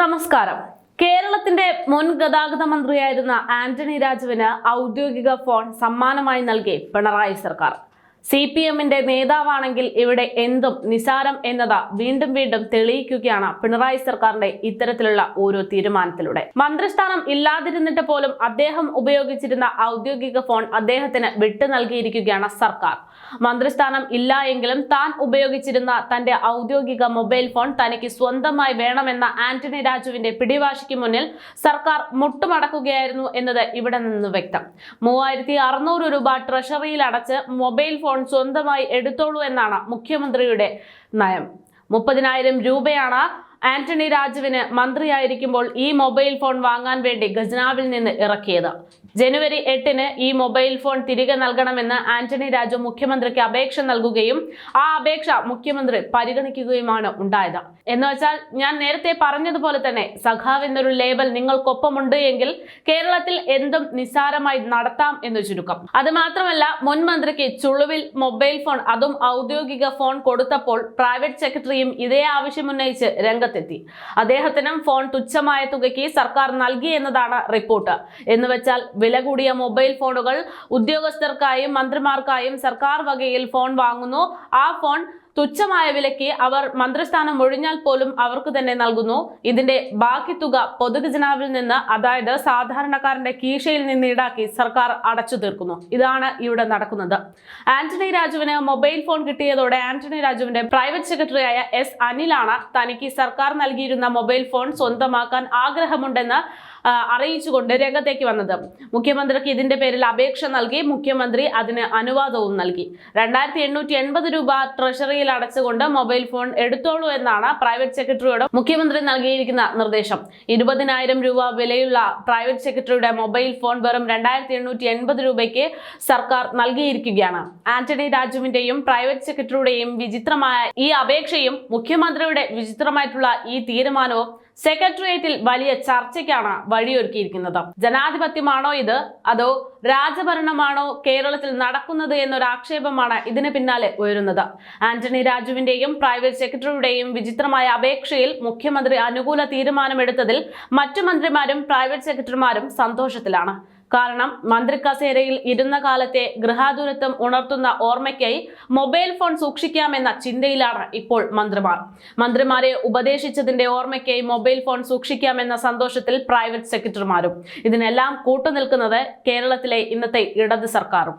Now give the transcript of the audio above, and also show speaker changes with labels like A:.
A: നമസ്കാരം. കേരളത്തിന്റെ മുൻ ഗതാഗത മന്ത്രിയായിരുന്ന ആന്റണി രാജുവിന് ഔദ്യോഗിക ഫോൺ സമ്മാനമായി നൽകി പിണറായി സർക്കാർ. സി പി എമ്മിന്റെ നേതാവാണെങ്കിൽ ഇവിടെ എന്തും നിസാരം എന്നത് വീണ്ടും വീണ്ടും തെളിയിക്കുകയാണ് പിണറായി സർക്കാരിന്റെ ഇത്തരത്തിലുള്ള ഓരോ തീരുമാനത്തിലൂടെ. മന്ത്രിസ്ഥാനം ഇല്ലാതിരുന്നിട്ട് പോലും അദ്ദേഹം ഉപയോഗിച്ചിരുന്ന ഔദ്യോഗിക ഫോൺ അദ്ദേഹത്തിന് വിട്ടു നൽകിയിരിക്കുകയാണ് സർക്കാർ. മന്ത്രിസ്ഥാനം ഇല്ല എങ്കിലും താൻ ഉപയോഗിച്ചിരുന്ന തന്റെ ഔദ്യോഗിക മൊബൈൽ ഫോൺ തനിക്ക് സ്വന്തമായി വേണമെന്ന ആന്റണി രാജുവിന്റെ പിടിവാശിക്ക് മുന്നിൽ സർക്കാർ മുട്ടുമടക്കുകയായിരുന്നു എന്നത് ഇവിടെ നിന്ന് വ്യക്തം. മൂവായിരത്തി രൂപ ട്രഷറിയിൽ അടച്ച് മൊബൈൽ ഫോൺ സ്വന്തമായി എടുത്തോളൂ എന്നാണ് മുഖ്യമന്ത്രിയുടെ നയം. മുപ്പതിനായിരം രൂപയാണ് ആന്റണി രാജുവിന് മന്ത്രിയായിരിക്കുമ്പോൾ ഈ മൊബൈൽ ഫോൺ വാങ്ങാൻ വേണ്ടി ഖജനാവിൽ നിന്ന് ഇറക്കിയത്. ജനുവരി എട്ടിന് ഈ മൊബൈൽ ഫോൺ തിരികെ നൽകണമെന്ന് ആന്റണി രാജു മുഖ്യമന്ത്രിക്ക് അപേക്ഷ നൽകുകയും ആ അപേക്ഷ മുഖ്യമന്ത്രി പരിഗണിക്കുകയുമാണ് ഉണ്ടായത്. എന്ന് വെച്ചാൽ ഞാൻ നേരത്തെ പറഞ്ഞതുപോലെ തന്നെ സഖാവ് എന്നൊരു ലേബൽ നിങ്ങൾക്കൊപ്പമുണ്ട് എങ്കിൽ കേരളത്തിൽ എന്തും നിസ്സാരമായി നടത്താം എന്ന് ചുരുക്കം. അത് മാത്രമല്ല മുൻ മന്ത്രിക്ക് ചുളുവിൽ മൊബൈൽ ഫോൺ അതും ഔദ്യോഗിക ഫോൺ കൊടുത്തപ്പോൾ പ്രൈവറ്റ് സെക്രട്ടറിയും ഇതേ ആവശ്യമുന്നയിച്ച് രംഗത്തെത്തി. അദ്ദേഹത്തിനും ഫോൺ തുച്ഛമായ തുകയ്ക്ക് സർക്കാർ നൽകി എന്നതാണ് റിപ്പോർട്ട്. എന്ന് വെച്ചാൽ വില കൂടിയ മൊബൈൽ ഫോണുകൾ ഉദ്യോഗസ്ഥർക്കായും മന്ത്രിമാർക്കായും സർക്കാർ വകയിൽ ഫോൺ വാങ്ങുന്നു. ആ ഫോൺ തുച്ഛമായ വിലയ്ക്ക് അവർ മന്ത്രിസ്ഥാനം ഒഴിഞ്ഞാൽ പോലും അവർക്ക് തന്നെ നൽകുന്നു. ഇതിന്റെ ബാക്കി തുക പൊതുഖജനാവിൽ നിന്ന് അതായത് സാധാരണക്കാരന്റെ കീശയിൽ നിന്ന് ഈടാക്കി സർക്കാർ അടച്ചു തീർക്കുന്നു. ഇതാണ് ഇവിടെ നടക്കുന്നത്. ആന്റണി രാജുവിന് മൊബൈൽ ഫോൺ കിട്ടിയതോടെ ആന്റണി രാജുവിന്റെ പ്രൈവറ്റ് സെക്രട്ടറിയായ എസ് അനിലാണ് തനിക്ക് സർക്കാർ നൽകിയിരുന്ന മൊബൈൽ ഫോൺ സ്വന്തമാക്കാൻ ആഗ്രഹമുണ്ടെന്ന് അറിയിച്ചുകൊണ്ട് രംഗത്തേക്ക് വന്നത്. മുഖ്യമന്ത്രിക്ക് ഇതിന്റെ പേരിൽ അപേക്ഷ നൽകി മുഖ്യമന്ത്രി അതിന് അനുവാദവും നൽകി. രണ്ടായിരത്തി എണ്ണൂറ്റി എൺപത് രൂപ ട്രഷറിയിൽ അടച്ചുകൊണ്ട് മൊബൈൽ ഫോൺ എടുത്തോളൂ എന്നാണ് പ്രൈവറ്റ് സെക്രട്ടറിയോട് മുഖ്യമന്ത്രി നൽകിയിരിക്കുന്ന നിർദ്ദേശം. ഇരുപതിനായിരം രൂപ വിലയുള്ള പ്രൈവറ്റ് സെക്രട്ടറിയുടെ മൊബൈൽ ഫോൺ വെറും രണ്ടായിരത്തി എണ്ണൂറ്റി എൺപത് രൂപയ്ക്ക് സർക്കാർ നൽകിയിരിക്കുകയാണ്. ആന്റണി രാജുവിന്റെയും പ്രൈവറ്റ് സെക്രട്ടറിയുടെയും വിചിത്രമായ ഈ അപേക്ഷയും മുഖ്യമന്ത്രിയുടെ വിചിത്രമായിട്ടുള്ള ഈ തീരുമാനവും സെക്രട്ടേറിയറ്റിൽ വലിയ ചർച്ചയ്ക്കാണ് വഴിയൊരുക്കിയിരിക്കുന്നത്. ജനാധിപത്യമാണോ ഇത്? അതോ രാജഭരണമാണോ കേരളത്തിൽ നടക്കുന്നത് എന്നൊരു ആക്ഷേപമാണ് ഇതിന് പിന്നാലെ ഉയരുന്നത്. ആന്റണി രാജുവിന്റെയും പ്രൈവറ്റ് സെക്രട്ടറിയുടെയും വിചിത്രമായ അപേക്ഷയിൽ മുഖ്യമന്ത്രി അനുകൂല തീരുമാനമെടുത്തതിൽ മറ്റു മന്ത്രിമാരും പ്രൈവറ്റ് സെക്രട്ടറിമാരും സന്തോഷത്തിലാണ്. കാരണം മന്ത്രി കസേരയിൽ ഇരുന്ന കാലത്തെ ഗൃഹാതുരത്വം ഉണർത്തുന്ന ഓർമ്മയ്ക്കായി മൊബൈൽ ഫോൺ സൂക്ഷിക്കാമെന്ന ചിന്തയിലാണ് ഇപ്പോൾ മന്ത്രിമാർ. മന്ത്രിമാരെ ഉപദേശിച്ചതിന്റെ ഓർമ്മയ്ക്കായി മൊബൈൽ ഫോൺ സൂക്ഷിക്കാമെന്ന സന്തോഷത്തിൽ പ്രൈവറ്റ് സെക്രട്ടറിമാരും. ഇതിനെല്ലാം കൂട്ടുനിൽക്കുന്നത് കേരളത്തിലെ ഇന്നത്തെ ഇടത് സർക്കാരും.